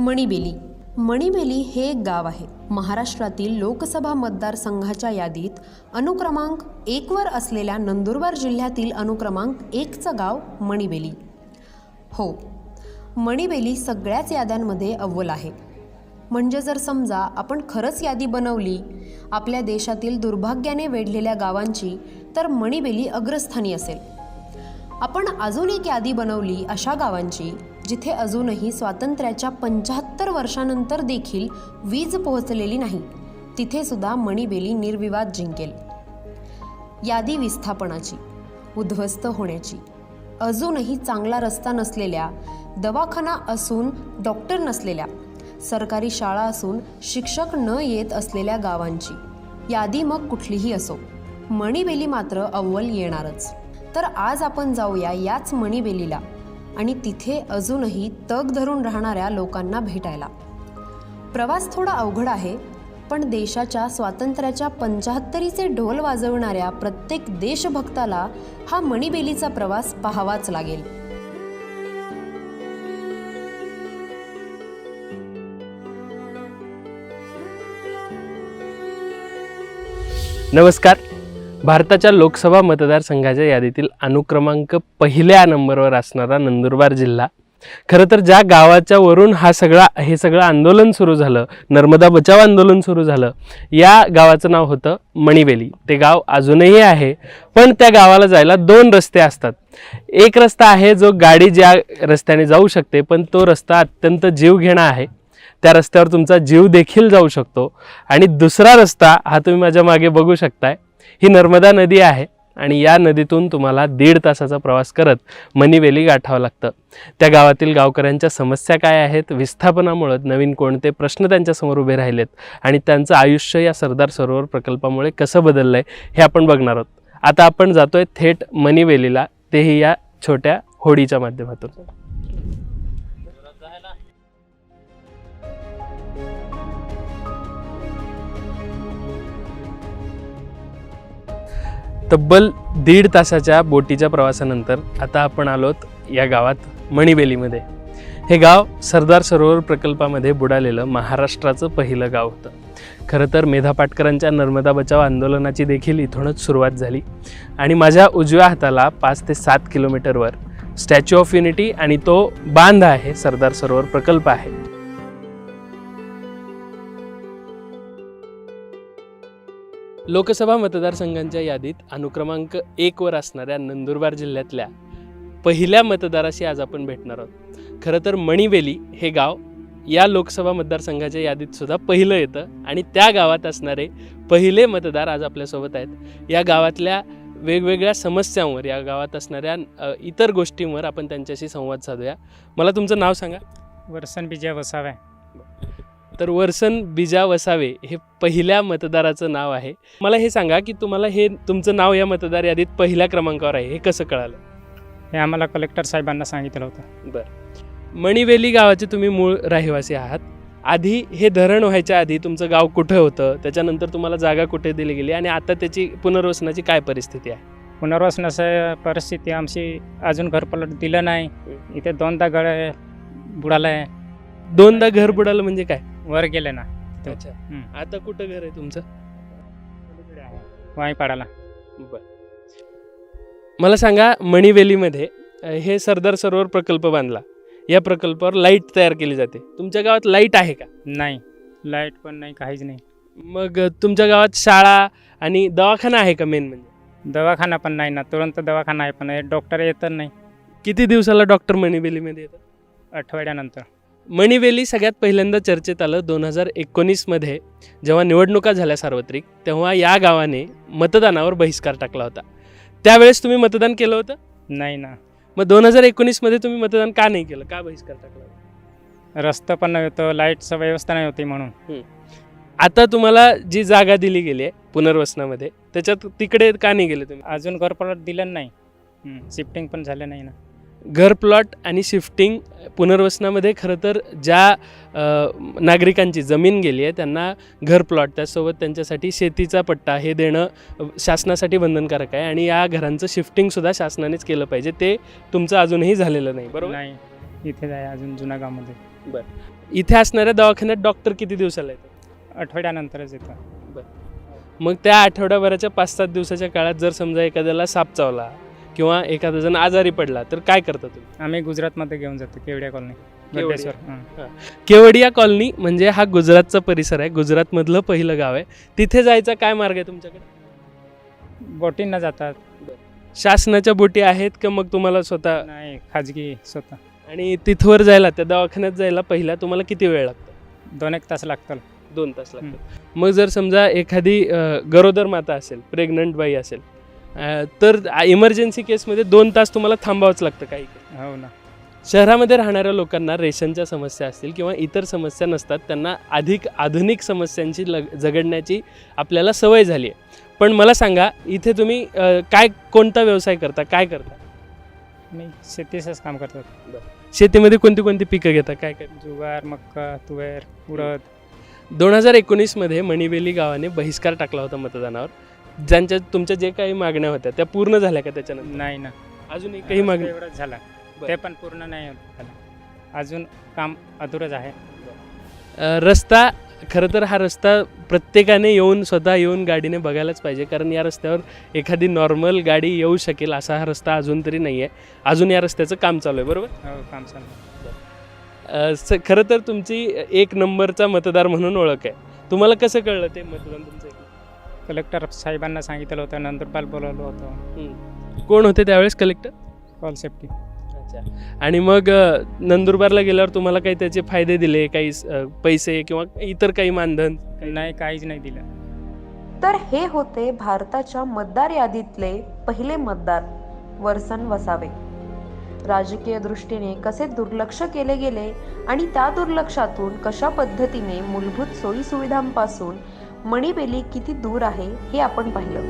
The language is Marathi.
मणिबेली. मणिबेली हे एक गाव आहे. महाराष्ट्रातील लोकसभा मतदारसंघाच्या यादीत अनुक्रमांक एकवर असलेल्या नंदुरबार जिल्ह्यातील अनुक्रमांक एकचं गाव मणिबेली. हो मणिबेली सगळ्याच याद्यांमध्ये अव्वल आहे. म्हणजे जर समजा आपण खरंच यादी बनवली आपल्या देशातील दुर्भाग्याने वेढलेल्या गावांची तर मणिबेली अग्रस्थानी असेल. आपण अजून एक यादी बनवली अशा गावांची जिथे अजूनही स्वातंत्र्याच्या पंच्याहत्तर वर्षानंतर देखील वीज पोहोचलेली नाही तिथे सुद्धा मणिबेली निर्विवाद जिंकेल. यादी विस्थापनाची उद्ध्वस्त होण्याची अजूनही चांगला रस्ता नसलेल्या दवाखाना असून डॉक्टर नसलेल्या सरकारी शाळा असून शिक्षक न येत असलेल्या गावांची यादी मग कुठलीही असो मणिबेली मात्र अव्वल येणारच. तर आज आपण जाऊया याच मणिबेलीला आणि तिथे अजूनही तग धरून राहणाऱ्या लोकांना भेटायला. प्रवास थोडा अवघड आहे पण देशाच्या स्वातंत्र्याच्या पंचाहत्तरीचे ढोल वाजवणाऱ्या प्रत्येक देशभक्ताला हा मणिबेलीचा प्रवास पाहावाच लागेल. नमस्कार. भारताच्या लोकसभा मतदारसंघाच्या यादीतील अनुक्रमांक पहिल्या नंबरवर असणारा नंदुरबार जिल्हा. खरं तर ज्या गावाच्या वरून हा सगळा हे सगळं आंदोलन सुरू झालं नर्मदा बचाव आंदोलन सुरू झालं या गावाचं नाव होतं मणिवेली. ते गाव अजूनही आहे पण त्या गावाला जायला दोन रस्ते असतात. एक रस्ता आहे जो गाडी ज्या रस्त्याने जाऊ शकते पण तो रस्ता अत्यंत जीवघेणा आहे. त्या रस्त्यावर तुमचा जीव देखील जाऊ शकतो. आणि दुसरा रस्ता हा तुम्ही माझ्या मागे बघू शकताय. ही नर्मदा नदी आहे आणि या नदीतून तुम्हाला दीड तासाचा प्रवास करत मनीवेली गाठावं लागतं. त्या गावातील गावकऱ्यांच्या समस्या काय आहेत विस्थापनामुळं नवीन कोणते प्रश्न त्यांच्यासमोर उभे राहिलेत आणि त्यांचं आयुष्य या सरदार सरोवर प्रकल्पामुळे कसं बदललं आहे हे आपण बघणार आहोत. आता आपण जातोय थेट मनीवेलीला तेही या छोट्या होडीच्या माध्यमातून. तब्बल दीड तासाच्या बोटीच्या प्रवासानंतर आता आपण आलोत या गावात मणिबेलीमध्ये. हे गाव सरदार सरोवर प्रकल्पामध्ये बुडालेलं महाराष्ट्राचं पहिलं गाव होतं. खरं तर मेधा पाटकरांच्या नर्मदा बचाव आंदोलनाची देखील इथूनच सुरुवात झाली आणि माझ्या उजव्या हाताला पाच ते सात किलोमीटरवर स्टॅच्यू ऑफ युनिटी आणि तो बांध आहे सरदार सरोवर प्रकल्प आहे. लोकसभा मतदारसंघांच्या यादीत अनुक्रमांक एकवर असणाऱ्या नंदुरबार जिल्ह्यातल्या पहिल्या मतदाराशी आज आपण भेटणार आहोत. खरं तर मणिवेली हे गाव या लोकसभा मतदारसंघाच्या यादीत सुद्धा पहिलं येतं आणि त्या गावात असणारे पहिले मतदार आज आपल्यासोबत आहेत. या गावातल्या वेगवेगळ्या समस्यांवर या गावात असणाऱ्या अ, इतर गोष्टींवर आपण त्यांच्याशी संवाद साधूया. मला तुमचं नाव सांगा. वर्षण विजय वसावे. तर वर्सन बिजा वसावे हे पहिल्या मतदाराचं नाव आहे. मला हे सांगा की तुम्हाला हे तुमचं नाव या मतदार यादीत पहिल्या क्रमांकावर आहे हे कसं कळालं? हे आम्हाला कलेक्टर साहेबांना सांगितलं होतं. बरं. मणिवेली गावाचे तुम्ही मूळ रहिवासी आहात. आधी हे धरण व्हायच्या आधी तुमचं गाव कुठं होतं? त्याच्यानंतर तुम्हाला जागा कुठे दिली गेली आणि आता त्याची पुनर्वसनाची काय परिस्थिती आहे? पुनर्वसनाची परिस्थिती आमची अजून घरपलट दिलं नाही. इथे दोनदा गळ बुडाला. आहे दोनदा घर बुडालं म्हणजे काय? वर गेले ना. अच्छा. हम्म. आता कुठं घर आहे तुमचं? वाईपाडाला. मला सांगा मणिवेलीमध्ये अ, हे सरदार सरोवर प्रकल्प बांधला. या प्रकल्पावर लाइट तयार केली जाते. तुमच्या गावात लाइट आहे का? नाही. लाइट पण नाही काहीच नाही. मग अ, तुमच्या गावात शाळा आणि दवाखाना आहे का मेन म्हणजे? दवाखाना पण नाही ना. तुरंत दवाखाना आहे पण डॉक्टर येत नाही. किती दिवसाला डॉक्टर मणिवेलीमध्ये येतात? आठवड्यानंतर. मणिवेली सगळ्यात पहिल्यांदा चर्चेत आलं दोन हजार एकोणीसमध्ये जेव्हा निवडणुका झाल्या सार्वत्रिक तेव्हा या गावाने मतदानावर बहिष्कार टाकला होता. त्यावेळेस तुम्ही मतदान केलं होतं? नाही ना. मग दोन हजार एकोणीसमध्ये तुम्ही मतदान का नाही केलं? का बहिष्कार टाकला होता? रस्ता पण नव्हतं लाईटचं व्यवस्था नाही होती म्हणून. आता तुम्हाला जी जागा दिली गेली आहे पुनर्वसनामध्ये त्याच्यात तिकडे का नाही गेले तुम्ही? अजून घरपलट दिलं नाही. शिफ्टिंग पण झालं नाही ना. घर प्लॉट आणि शिफ्टिंग पुनर्वसनामध्ये खरं तर ज्या नागरिकांची जमीन गेली आहे त्यांना घर प्लॉट त्याचसोबत त्यांच्यासाठी शेतीचा पट्टा हे देणं शासनासाठी बंधनकारक आहे आणि या घरांचं शिफ्टिंगसुद्धा शासनानेच केलं पाहिजे. ते तुमचं अजूनही झालेलं नाही बरोबर? नाही इथे आहे अजून जुन्या गावामध्ये. इथे असणाऱ्या दवाखान्यात डॉक्टर किती दिवसाला येतात? आठवड्यानंतरच येतो. मग त्या आठवड्याभराच्या पाच सात दिवसाच्या काळात जर समजा एखाद्याला साप चावला किंवा एखादा जण आजारी पडला तर काय करता तुम्ही? आम्ही गुजरातमध्ये घेऊन जातो केवड्या कॉलनी. केवडिया. कॉलनी म्हणजे हा गुजरातचा परिसर आहे गुजरातमधलं पहिलं गाव आहे. तिथे जायचा काय मार्ग आहे तुमच्याकडे? बोटींना जातात. शासनाच्या बोटी आहेत का मग तुम्हाला स्वतः? नाही खाजगी स्वतः. आणि तिथवर जायला त्या दवाखान्यात जायला पहिला तुम्हाला किती वेळ लागतो? दोन एक तास लागतात. दोन तास लागतात. मग जर समजा एखादी अ, गरोदर माता असेल प्रेग्नंट बाई असेल अ, तर इमर्जन्सी केसमध्ये दोन तास तुम्हाला थांबावंच लागतं काही हो ना. शहरामध्ये राहणाऱ्या लोकांना रेशनच्या समस्या असतील किंवा इतर समस्या नसतात त्यांना अधिक आधुनिक समस्यांची लग जगडण्याची आपल्याला सवय झाली आहे. पण मला सांगा इथे तुम्ही अ, काय कोणता व्यवसाय करता काय करता? मी शेतीचंच काम करतात शेतीमध्ये कोणती कोणती पिकं घेता काय काय? जुगार मक्का तुवेर उडद. दोन हजार एकोणीसमध्ये मणिबेली गावाने बहिष्कार टाकला होता मतदानावर. ज्यांच्या तुमच्या जे काही मागण्या होत्या त्या पूर्ण झाल्या का त्याच्यानंतर? नाही ना. अजून एकही मागणी? एवढंच झालं. बरं. ते पण पूर्ण नाही झालं. अजून काम अधुरच आहे. अ, रस्ता खरं तर हा रस्ता प्रत्येकाने येऊन स्वतः येऊन गाडीने बघायलाच पाहिजे. कारण या रस्त्यावर एखादी नॉर्मल गाडी येऊ शकेल असा हा रस्ता अजून तरी नाही आहे अजून या रस्त्याचं काम चालू आहे बरोबर? हो काम चालू अ, स खरं तर तुमची एक नंबरचा मतदार म्हणून ओळख आहे. तुम्हाला कसं कळलं ते मतदान तुमचं? कलेक्टर साहेबांना सांगितलं होतं नंदुरबार बोलवलं होतं. कोण होते त्यावेळेस कलेक्टर? कॉल सेफ्टी अच्छा. आणि मग अ, नंदुरबारला गेल्यावर तुम्हाला काही त्याचे फायदे दिले काही अ, पैसे किंवा इतर काही मानधन? नाही काहीच नाही दिलं. तर हे होते भारताच्या मतदार यादीतले पहिले मतदार वर्सन वसावे. राजकीय दृष्टीने कसे दुर्लक्ष केले गेले आणि त्या दुर्लक्षातून कशा पद्धतीने मूलभूत सोयी सुविधांपासून मणिबेली किती दूर आहे हे आपण पाहिलं.